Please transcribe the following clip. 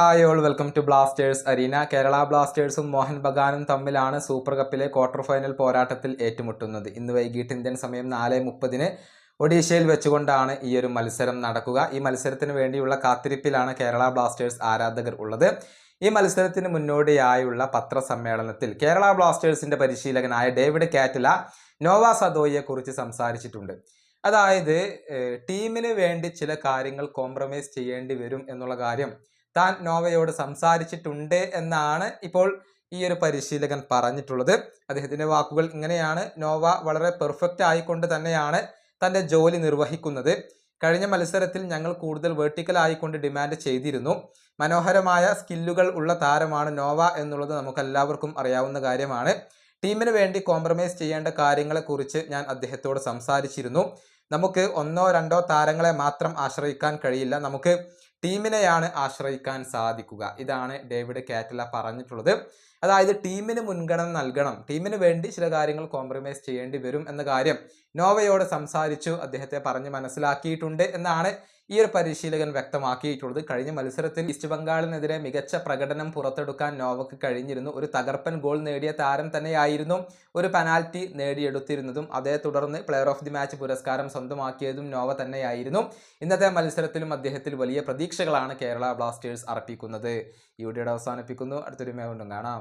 Hi all welcome to Blasters arena Kerala ബ്ലാസ്റ്റേഴ്സും Mohun ബഗാനും തമ്മിലാണ് super കപ്പിലെ quarter final പോരാട്ടത്തിൽ ഏറ്റുമുട്ടുന്നത്. ഇന്ന് വൈകിട്ട് ഇന്ത്യൻ സമയം നാല് മുപ്പതിന് ഒഡീഷയിൽ വെച്ചുകൊണ്ടാണ് ഈ ഒരു മത്സരം നടക്കുക. ഈ മത്സരത്തിന് വേണ്ടിയുള്ള കാത്തിരിപ്പിലാണ് കേരള ബ്ലാസ്റ്റേഴ്സ് ആരാധകർ ഉള്ളത്. ഈ മത്സരത്തിന് മുന്നോടിയായുള്ള പത്രസമ്മേളനത്തിൽ കേരള ബ്ലാസ്റ്റേഴ്സിന്റെ പരിശീലകനായ ഡേവിഡ് കാറ്റില നോവ സദോയെ കുറിച്ച് സംസാരിച്ചിട്ടുണ്ട്. അതായത് ടീമിന് വേണ്ടി ചില കാര്യങ്ങൾ കോംപ്രമൈസ് ചെയ്യേണ്ടി വരും എന്നുള്ള കാര്യം താൻ നോവയോട് സംസാരിച്ചിട്ടുണ്ട് എന്നാണ് ഇപ്പോൾ ഈ ഒരു പരിശീലകൻ പറഞ്ഞിട്ടുള്ളത്. അദ്ദേഹത്തിന്റെ വാക്കുകൾ ഇങ്ങനെയാണ്. നോവ വളരെ പെർഫെക്റ്റ് ആയിക്കൊണ്ട് തന്നെയാണ് തന്റെ ജോലി നിർവഹിക്കുന്നത്. കഴിഞ്ഞ മത്സരത്തിൽ ഞങ്ങൾ കൂടുതൽ വെർട്ടിക്കൽ ആയിക്കൊണ്ട് ഡിമാൻഡ് ചെയ്തിരുന്നു. മനോഹരമായ സ്കില്ലുകൾ ഉള്ള താരമാണ് നോവ എന്നുള്ളത് നമുക്കെല്ലാവർക്കും അറിയാവുന്ന കാര്യമാണ്. ടീമിന് വേണ്ടി കോംപ്രമൈസ് ചെയ്യേണ്ട കാര്യങ്ങളെക്കുറിച്ച് ഞാൻ അദ്ദേഹത്തോട് സംസാരിച്ചിരുന്നു. നമുക്ക് ഒന്നോ രണ്ടോ താരങ്ങളെ മാത്രം ആശ്രയിക്കാൻ കഴിയില്ല. നമുക്ക് ടീമിനെയാണ് ആശ്രയിക്കാൻ സാധിക്കുക. ഇതാണ് ഡേവിഡ് കാറ്റല പറഞ്ഞിട്ടുള്ളത്. അതായത് ടീമിന് മുൻഗണന നൽകണം. ടീമിന് വേണ്ടി ചില കാര്യങ്ങൾ കോംപ്രമൈസ് ചെയ്യേണ്ടി വരും എന്ന കാര്യം നോവയോട് സംസാരിച്ചു. അദ്ദേഹത്തെ പറഞ്ഞ് മനസ്സിലാക്കിയിട്ടുണ്ട് എന്നാണ് ഈ ഒരു പരിശീലകൻ വ്യക്തമാക്കിയിട്ടുള്ളത്. കഴിഞ്ഞ മത്സരത്തിൽ ഈസ്റ്റ് ബംഗാളിനെതിരെ മികച്ച പ്രകടനം പുറത്തെടുക്കാൻ നോവക്ക് കഴിഞ്ഞിരുന്നു. ഒരു തകർപ്പൻ ഗോൾ നേടിയ താരം തന്നെയായിരുന്നു ഒരു പെനാൽറ്റി നേടിയെടുത്തിരുന്നതും. അതേ തുടർന്ന് പ്ലെയർ ഓഫ് ദി മാച്ച് പുരസ്കാരം സ്വന്തമാക്കിയതും നോവ തന്നെയായിരുന്നു. ഇന്നത്തെ മത്സരത്തിലും അദ്ദേഹത്തിൽ വലിയ പ്രതീക്ഷകളാണ് കേരള ബ്ലാസ്റ്റേഴ്സ് അർപ്പിക്കുന്നത്. ഈ വീഡിയോയുടെ അവസാനിപ്പിക്കുന്നു. അടുത്തൊരു മേ കൊണ്ടും കാണാം.